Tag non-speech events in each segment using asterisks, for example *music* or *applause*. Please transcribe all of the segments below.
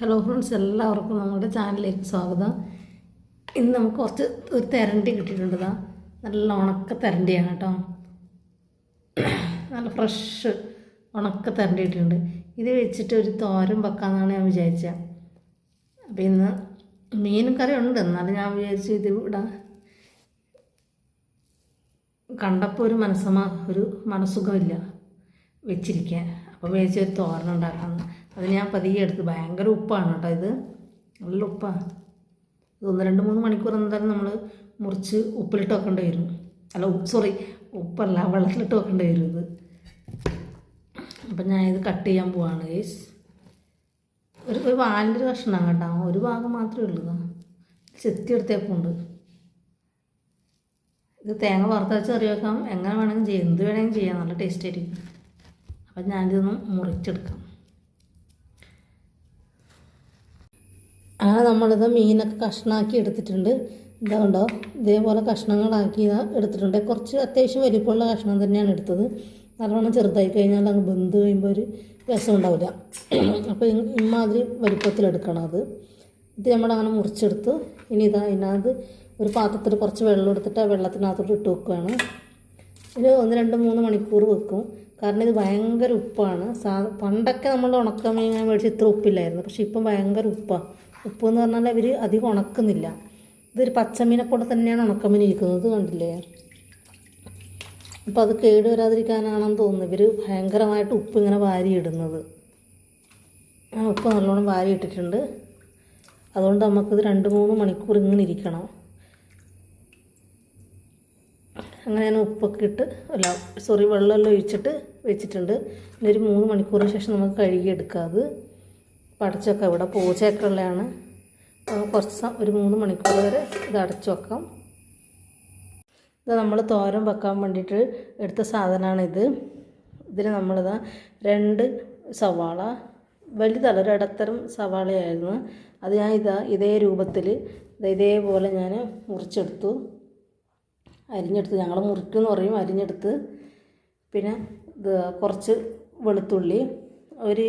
Hello friends എല്ലാവർക്കും നമ്മുടെ ചാനലിലേക്ക് സ്വാഗതം. ഇന്ന് നമുക്ക് കുറച്ച് ഒരു തെരണ്ടി കിട്ടിയിട്ടുണ്ട് നല്ല ഉണക്ക തെരണ്ടിയാണ് കേട്ടോ. നല്ല ഫ്രഷ് ഉണക്ക തെരണ്ടി കിട്ടിയിട്ടുണ്ട്. ഇത് വെച്ചിട്ട് ഒരു തോരൻ വെക്കാമെന്നാണ് ഞാൻ വിചാരിച്ചത് അപ്പോൾ ഇന്ന് മീനും കറി ഉണ്ട്. എന്നാലും ഞാൻ വിചാരിച്ചു ഇത് ഇവിടെ കണ്ടപ്പോൾ ഒരു മനസ്സമാ ഒരു മനസ്സുഖമില്ല വെച്ചിരിക്കാൻ. അപ്പോൾ വിചാരിച്ചു ഒരു തോരൻ ഉണ്ടാക്കാമെന്ന് അത് ഞാൻ പതിയെ എടുത്ത്. ഭയങ്കര ഉപ്പാണ് കേട്ടോ ഇത്. നല്ല ഉപ്പാണ് ഇത് ഒന്ന് രണ്ട് മൂന്ന് മണിക്കൂർ എന്തായാലും നമ്മൾ മുറിച്ച് ഉപ്പിലിട്ട് വെക്കേണ്ടി വരും. അല്ല ഉപ്പ് സോറി ഉപ്പല്ല വെള്ളത്തിലിട്ട് വെക്കേണ്ടി വരും ഇത്. അപ്പം ഞാൻ ഇത് കട്ട് ചെയ്യാൻ പോവാണ് ഗേസ് ഒരു ഒരു വാലിന്റെ ഒരു കഷ്ണമാണ് കേട്ടോ. ഒരു ഭാഗം മാത്രമേ ഉള്ളൂ. ചെത്തി എടുത്തേക്കുണ്ട് ഇത് തേങ്ങ വറുത്തരച്ച് കറി വെക്കാം. എങ്ങനെ വേണമെങ്കിലും ചെയ്യാം. എന്ത് വേണമെങ്കിലും ചെയ്യാം. നല്ല ടേസ്റ്റ് ആയിരിക്കും. അപ്പം ഞാനിതൊന്ന് മുറിച്ചെടുക്കാം. അങ്ങനെ നമ്മളിത് മീനൊക്കെ കഷ്ണമാക്കി എടുത്തിട്ടുണ്ട്. ഇതാ കണ്ടോ? ഇതേപോലെ കഷ്ണങ്ങളാക്കി എടുത്തിട്ടുണ്ട്. കുറച്ച് അത്യാവശ്യം വലിപ്പമുള്ള കഷ്ണം തന്നെയാണ് എടുത്തത്. നല്ലവണ്ണം ചെറുതായി കഴിഞ്ഞാൽ അങ്ങ് ബന്ധു കഴിയുമ്പോൾ ഒരു രസം ഉണ്ടാവില്ല. അപ്പോൾ ഇമാതിരി വലിപ്പത്തിലെടുക്കണം അത്. ഇത് നമ്മളങ്ങനെ മുറിച്ചെടുത്ത് ഇനി ഇതാ അതിനകത്ത് ഒരു പാത്രത്തിൽ കുറച്ച് വെള്ളം എടുത്തിട്ട് ആ വെള്ളത്തിനകത്തോട്ട് ഇട്ട് വെക്കുകയാണ്. ഇത് ഒന്ന് രണ്ട് മൂന്ന് മണിക്കൂർ വെക്കും. കാരണം ഇത് ഭയങ്കര ഉപ്പാണ്. സാ പണ്ടൊക്കെ നമ്മൾ ഉണക്കമീൻ മേടിച്ച് ഇത്ര ഉപ്പില്ലായിരുന്നു. പക്ഷേ ഇപ്പം ഭയങ്കര ഉപ്പാണ് ഉപ്പ് എന്ന് പറഞ്ഞാൽ അവർ അധികം ഉണക്കുന്നില്ല. ഇതൊരു പച്ചമീനെ കൂടെ തന്നെയാണ് ഉണക്കമീൻ ഇരിക്കുന്നത് കണ്ടില്ലേ? അപ്പോൾ അത് കേട് വരാതിരിക്കാനാണെന്ന് തോന്നുന്നു. ഇവർ ഭയങ്കരമായിട്ട് ഉപ്പ് ഇങ്ങനെ വാരിയിടുന്നത്. ആ ഉപ്പ് നല്ലോണം വാരിയിട്ടിട്ടുണ്ട്. അതുകൊണ്ട് നമുക്കിത് രണ്ട് മൂന്ന് മണിക്കൂർ ഇങ്ങനെ ഇരിക്കണം. അങ്ങനെ ഞാൻ ഉപ്പൊക്കെ ഇട്ട് അല്ല സോറി വെള്ളമെല്ലാം ഒഴിച്ചിട്ട് വെച്ചിട്ടുണ്ട്. ഇനി ഒരു മൂന്ന് മണിക്കൂറിന് ശേഷം നമുക്ക് കഴുകിയെടുക്കാം അത്. പടച്ചൊക്കെ ഇവിടെ പൂച്ചയൊക്കെ ഉള്ളതാണ് കുറച്ച് ഒരു മൂന്ന് മണിക്കൂർ വരെ ഇത് അടച്ചു വെക്കാം. ഇത് നമ്മൾ തോരൻ വെക്കാൻ വേണ്ടിയിട്ട് എടുത്ത സാധനമാണിത്. ഇതിന് നമ്മളിതാ രണ്ട് സവാള വലുതല്ല ഒരു ഇടത്തരം സവാളയായിരുന്നു. അത് ഞാൻ ഇതാ ഇതേ രൂപത്തിൽ ഇതേപോലെ ഞാൻ മുറിച്ചെടുത്തു. അരിഞ്ഞെടുത്ത്. ഞങ്ങൾ മുറിക്കുമെന്ന് പറയും അരിഞ്ഞെടുത്ത്. പിന്നെ ഇത് കുറച്ച് വെളുത്തുള്ളി ഒരു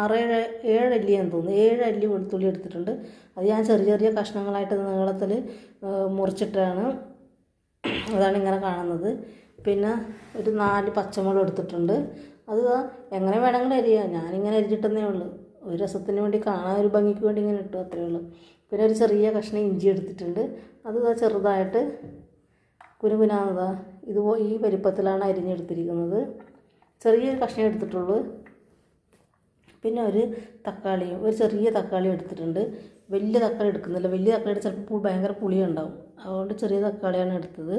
ആറേഴ് ഏഴ് അല്ലിയാന്ന് തോന്നുന്നു. ഏഴ് അല്ലി വെളുത്തുള്ളി എടുത്തിട്ടുണ്ട്. അത് ഞാൻ ചെറിയ ചെറിയ കഷ്ണങ്ങളായിട്ട് നീളത്തിൽ മുറിച്ചിട്ടാണ് അതാണ് ഇങ്ങനെ കാണുന്നത്. പിന്നെ ഒരു നാല് പച്ചമുളക് എടുത്തിട്ടുണ്ട്. അത് എങ്ങനെ വേണമെങ്കിലും അരിയാം. ഞാനിങ്ങനെ അരിഞ്ഞിട്ടെന്നേ ഉള്ളൂ. ഒരു രസത്തിന് വേണ്ടി കാണാൻ ഒരു ഭംഗിക്ക് വേണ്ടി ഇങ്ങനെ ഇട്ടു അത്രേ ഉള്ളൂ. പിന്നെ ഒരു ചെറിയ കഷ്ണം ഇഞ്ചി എടുത്തിട്ടുണ്ട്. അത് ചെറുതായിട്ട് കുനുകുനാന്നതാ ഇത് ഈ വലിപ്പത്തിലാണ് അരിഞ്ഞെടുത്തിരിക്കുന്നത്. ചെറിയൊരു കഷ്ണം എടുത്തിട്ടുള്ളൂ. പിന്നെ ഒരു തക്കാളിയും ഒരു ചെറിയ തക്കാളി എടുത്തിട്ടുണ്ട്. വലിയ തക്കാളി എടുക്കുന്നില്ല. വലിയ തക്കാളി ചിലപ്പോൾ ഭയങ്കര പുളിയുണ്ടാവും. അതുകൊണ്ട് ചെറിയ തക്കാളിയാണ് എടുത്തത്.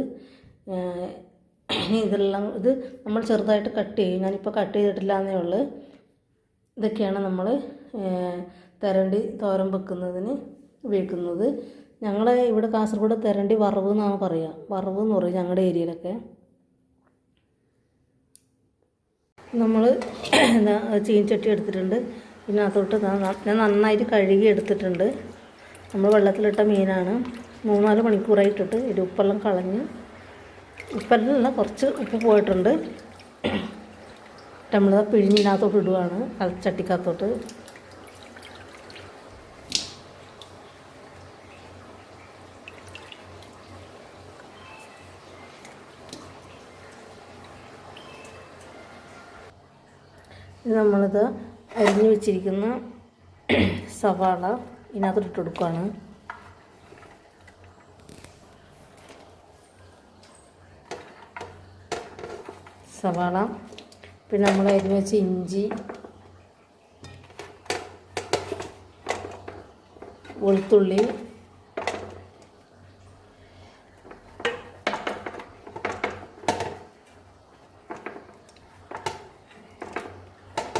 ഇതെല്ലാം ഇത് നമ്മൾ ചെറുതായിട്ട് കട്ട് ചെയ്യും. ഞാനിപ്പോൾ കട്ട് ചെയ്തിട്ടില്ല എന്നേ ഉള്ളൂ. ഇതൊക്കെയാണ് നമ്മൾ തെരണ്ടി തോരൻ വെക്കുന്നതിന് ഉപയോഗിക്കുന്നത്. ഞങ്ങളെ ഇവിടെ കാസർഗോഡ് തെരണ്ടി വറവ് എന്നാണ് പറയുക വറവ് എന്ന് പറയും ഞങ്ങളുടെ ഏരിയയിലൊക്കെ. നമ്മൾ എന്താ ചീൻചട്ടി എടുത്തിട്ടുണ്ട്. പിന്നെ അതോട്ട് ഞാൻ നന്നായിട്ട് കഴുകി എടുത്തിട്ടുണ്ട്. നമ്മൾ വെള്ളത്തിലിട്ട മീനാണ്. മൂന്നാൽ മണിക്കൂറായിട്ടിട്ട് ഇത് ഉപ്പെല്ലാം കളഞ്ഞ് ഉപ്പെല്ലാം കുറച്ച് ഉപ്പ് പോയിട്ടുണ്ട്. നമ്മൾ പിഴിഞ്ഞിനകത്തോട്ട് ഇടുവാണ്. ചട്ടിക്കകത്തോട്ട്. നമ്മളിത് അരിഞ്ഞു വെച്ചിരിക്കുന്ന സവാള ഇതിനകത്തോട്ട് ഇട്ട് കൊടുക്കുകയാണ് സവാള പിന്നെ നമ്മൾ അരിഞ്ഞു വെച്ച ഇഞ്ചി വെളുത്തുള്ളി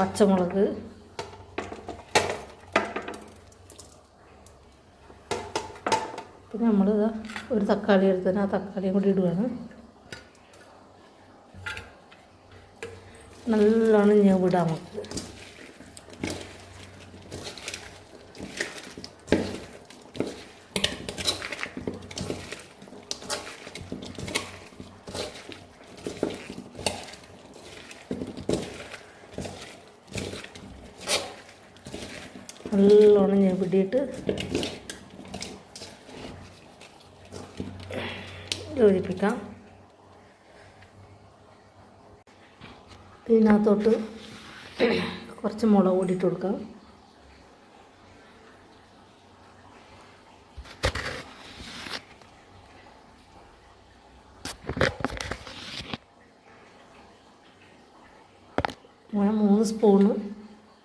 പച്ചമുളക്. പിന്നെ നമ്മൾ ഒരു തക്കാളി എടുത്തതിന് ആ തക്കാളിയും കൂടി ഇടുകയാണ് നല്ലോണം ഞാൻ വിടാം നമുക്ക്. നല്ലോണം ഞാൻ പിടിയിട്ട് യോജിപ്പിക്കാം. ഇതിനകത്തോട്ട് കുറച്ച് മുളക് കൂടിയിട്ട് കൊടുക്കാം. മൂന്ന് സ്പൂണ്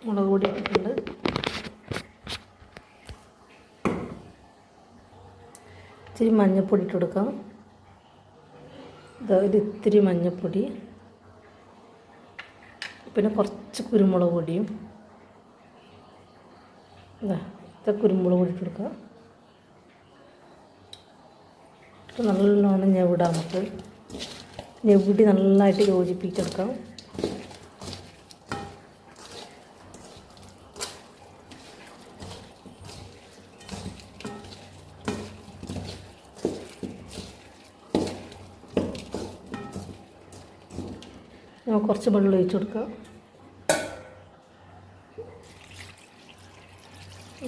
മുളക് പൊടി ഇട്ടിട്ടുണ്ട്. ഇച്ചിരി മഞ്ഞൾപ്പൊടി ഇട്ട് കൊടുക്കാം. ഇതാ ഒരു ഇത്തിരി മഞ്ഞൾപ്പൊടി പിന്നെ കുറച്ച് കുരുമുളക് പൊടിയും. ഇതാ ഇത്ര കുരുമുളക് പൊടി ഇട്ട് കൊടുക്കാം. ഇട്ട് നല്ലോണം ഞെവിടാം നമുക്ക്. ഞെവിടി നന്നായിട്ട് യോജിപ്പിച്ചെടുക്കാം നമുക്ക് കുറച്ച് വെള്ളം ഒഴിച്ചു കൊടുക്കുക.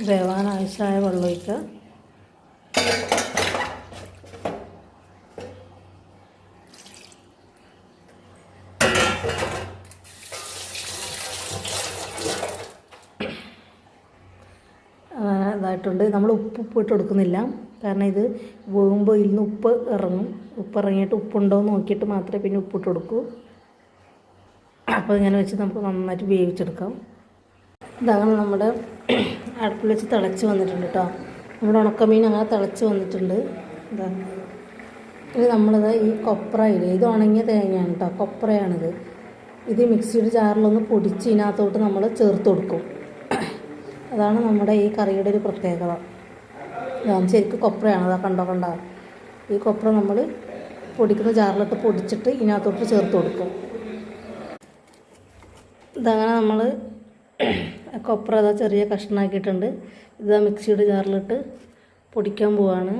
വേവാൻ ആവശ്യമായ വെള്ളം ഒഴിക്കുക. ഇതായിട്ടുണ്ട്. നമ്മൾ ഉപ്പ് ഇട്ട് കൊടുക്കുന്നില്ല. കാരണം ഇത് വേകുമ്പോൾ ഇതിൽ ഉപ്പ് ഇറങ്ങും. ഉപ്പ് ഇറങ്ങിയിട്ട് ഉപ്പുണ്ടോ എന്ന് നോക്കിയിട്ട് മാത്രമേ പിന്നെ ഉപ്പിട്ട് കൊടുക്കൂ. അപ്പോൾ ഇങ്ങനെ വെച്ച് നമുക്ക് നന്നായിട്ട് വേവിച്ചെടുക്കാം. ഇതാണ് നമ്മുടെ *clears throat* അടുപ്പിൽ വെച്ച് തിളച്ച് വന്നിട്ടുണ്ട് കേട്ടോ നമ്മുടെ ഉണക്കമീൻ അങ്ങനെ തിളച്ച് വന്നിട്ടുണ്ട്. ഇതാ. ഇത് നമ്മളിത് ഈ കൊപ്ര ഇല്ലേ? ഇത് ഉണങ്ങിയ തേങ്ങയാണ് കേട്ടോ കൊപ്രയാണിത്. ഇത് മിക്സിയുടെ ജാറിലൊന്ന് പൊടിച്ച് ഇതിനകത്തോട്ട് നമ്മൾ ചേർത്ത് കൊടുക്കും. *clears throat* അതാണ് നമ്മുടെ ഈ കറിയുടെ ഒരു പ്രത്യേകത. ഇതാണ് ശരിക്കും കൊപ്രയാണ്. അതാ കണ്ടോ കണ്ടോ? ഈ കൊപ്ര നമ്മൾ പൊടിക്കുന്ന ജാറിലിട്ട് പൊടിച്ചിട്ട് ഇതിനകത്തോട്ട് ചേർത്ത് കൊടുക്കും. ഇതങ്ങനെ നമ്മൾ കൊപ്ര അതാ ചെറിയ കഷ്ണമാക്കിയിട്ടുണ്ട് ഇതാ മിക്സിയുടെ ജാറിലിട്ട് പൊടിക്കാൻ പോവാണ്.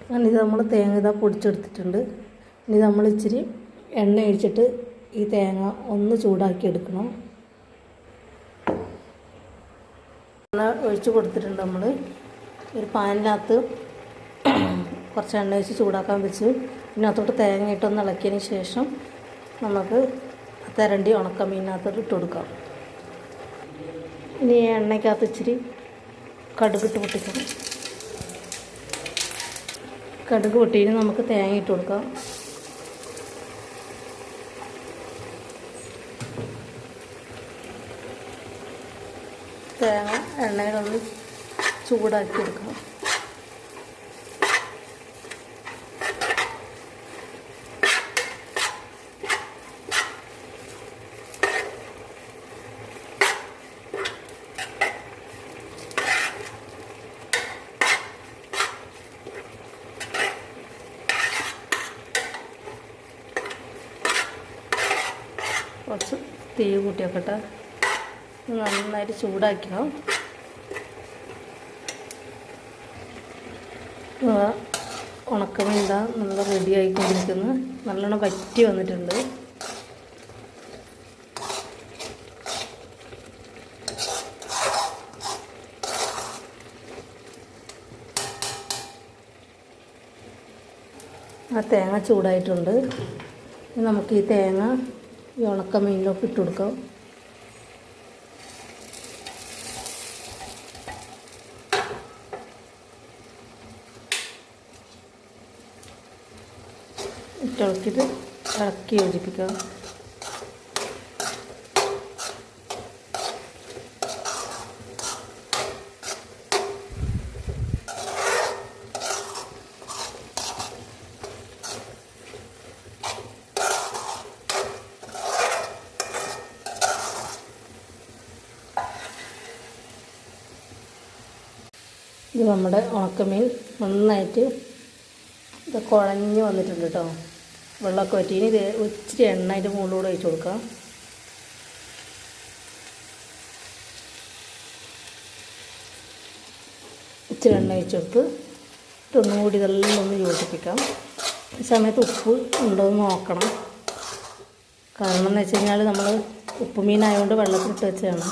അങ്ങനെ ഇത് നമ്മൾ തേങ്ങ ഇതാ പൊടിച്ചെടുത്തിട്ടുണ്ട്. ഇനി നമ്മൾ ഇച്ചിരി എണ്ണ ഒഴിച്ചിട്ട് ഈ തേങ്ങ ഒന്ന് ചൂടാക്കി എടുക്കണം. എണ്ണ ഒഴിച്ച് കൊടുത്തിട്ടുണ്ട് നമ്മൾ ഒരു പാനിനകത്ത് കുറച്ച് എണ്ണ ഒഴിച്ച് ചൂടാക്കാൻ വെച്ച്. ഇതിനകത്തോട്ട് തേങ്ങ ഇട്ടൊന്ന് ഇളക്കിയതിന് ശേഷം നമുക്ക് തരണ്ടി ഉണക്കമീനകത്തോട്ട് ഇട്ട് കൊടുക്കാം. ഇനി എണ്ണയ്ക്കകത്ത് ഇച്ചിരി കടുകിട്ട് പൊട്ടിക്കണം. കടുക് പൊട്ടിന് നമുക്ക് തേങ്ങ ഇട്ട് കൊടുക്കാം. തേങ്ങ എണ്ണയിലൊന്ന് ചൂടാക്കി എടുക്കണം കുറച്ച് തീ കൂട്ടി വെക്കട്ടെ നന്നായിട്ട് ചൂടാക്കണം ഉണക്കമീൻ ഇതാ നല്ല റെഡി ആയിക്കൊണ്ടിരിക്കുന്നു. നല്ലോണം വറ്റി വന്നിട്ടുണ്ട്. ആ തേങ്ങ ചൂടായിട്ടുണ്ട്. നമുക്ക് ഈ തേങ്ങ ഈ ഉണക്ക മീനിലേക്ക് ഇട്ട് കൊടുക്കാം ഇട്ടിളക്കിയിട്ട് ഇളക്കി യോജിപ്പിക്കാം. ഇത് നമ്മുടെ ഉണക്കമീൻ നന്നായിട്ട് ഇത് കുഴഞ്ഞ് വന്നിട്ടുണ്ട് കേട്ടോ വെള്ളമൊക്കെ വറ്റി. ഇനി ഇത് ഇച്ചിരി എണ്ണ അതിന്റെ മുകളിലൂടെ ഒഴിച്ച് കൊടുക്കാം. ഇച്ചിരി എണ്ണ ഒഴിച്ച് കൊടുത്ത് ഇതൊന്നും കൂടി ഇതെല്ലാം ഒന്ന് യോജിപ്പിക്കാം. ഈ സമയത്ത് ഉപ്പ് ഉണ്ടോ എന്ന് നോക്കണം. കാരണം എന്ന് വെച്ച് കഴിഞ്ഞാൽ നമ്മൾ ഉപ്പ് മീനായതുകൊണ്ട് വെള്ളത്തിലിട്ട് വെച്ചതാണ്.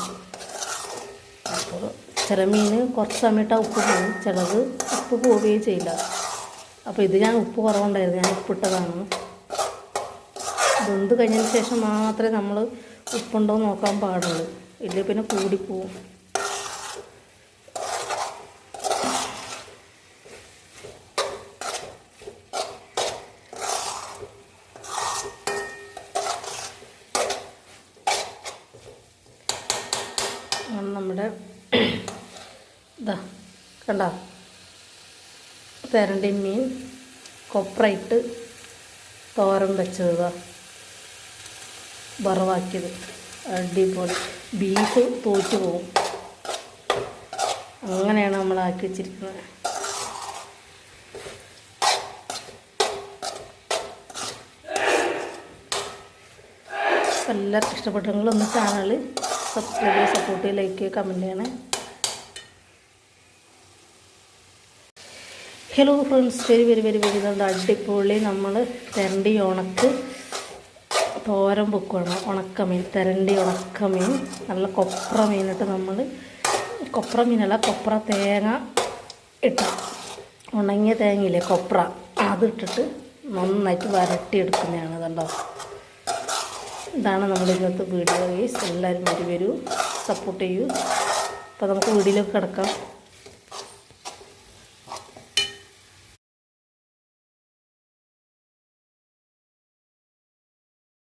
ചില മീൻ കുറച്ച് സമയത്ത് ഉപ്പ് പോകും. ചിലത് ഉപ്പ് പോവുകയും ചെയ്യില്ല. അപ്പോൾ ഇത് ഞാൻ ഉപ്പ് കുറവുണ്ടായിരുന്നു. ഞാൻ ഉപ്പിട്ടതാണ്. വെന്ത് കഴിഞ്ഞതിന് ശേഷം മാത്രമേ നമ്മൾ ഉപ്പുണ്ടോ നോക്കാൻ പാടുള്ളൂ. ഇല്ലെങ്കിൽ പിന്നെ കൂടിപ്പോവും അങ്ങനെ നമ്മുടെ ഇതാ കണ്ട തെരണ്ടി മീൻ കൊപ്രയിട്ട് തോരൻ വെച്ചത്. വറവാക്കിയത്. അടിപൊളി. ബീഫ് തോറ്റു പോകും അങ്ങനെയാണ് നമ്മൾ ആക്കി വെച്ചിരിക്കുന്നത്. എല്ലാവർക്കും ഇഷ്ടപ്പെട്ടെങ്കിൽ ഒന്ന് channel subscribe support like comment ചെയ്യണേ. Hello friends very very very very നല്ല അടിപൊളി നമ്മൾ തെരണ്ടി ഉണക്ക് തോരൻ ഉണക്കമീൻ തെരണ്ടി ഉണക്കമീൻ നല്ല കൊപ്ര മീനിട്ട് നമ്മൾ കൊപ്ര മീനല്ല കൊപ്ര തേങ്ങ ഇട്ട. ഉണങ്ങിയ തേങ്ങയില്ലേ കൊപ്ര അതിട്ടിട്ട് നന്നായിട്ട് വരട്ടിയെടുക്കുന്നതാണ് കണ്ടോ? ഇതാണ് നമ്മുടെ ഇന്നത്തെ വീഡിയോ. ഗൈസ് എല്ലാവരും വരി വരൂ സപ്പോർട്ട് ചെയ്യൂ. അപ്പോൾ നമുക്ക് വീഡിയോയിലേക്ക് കിടക്കാം.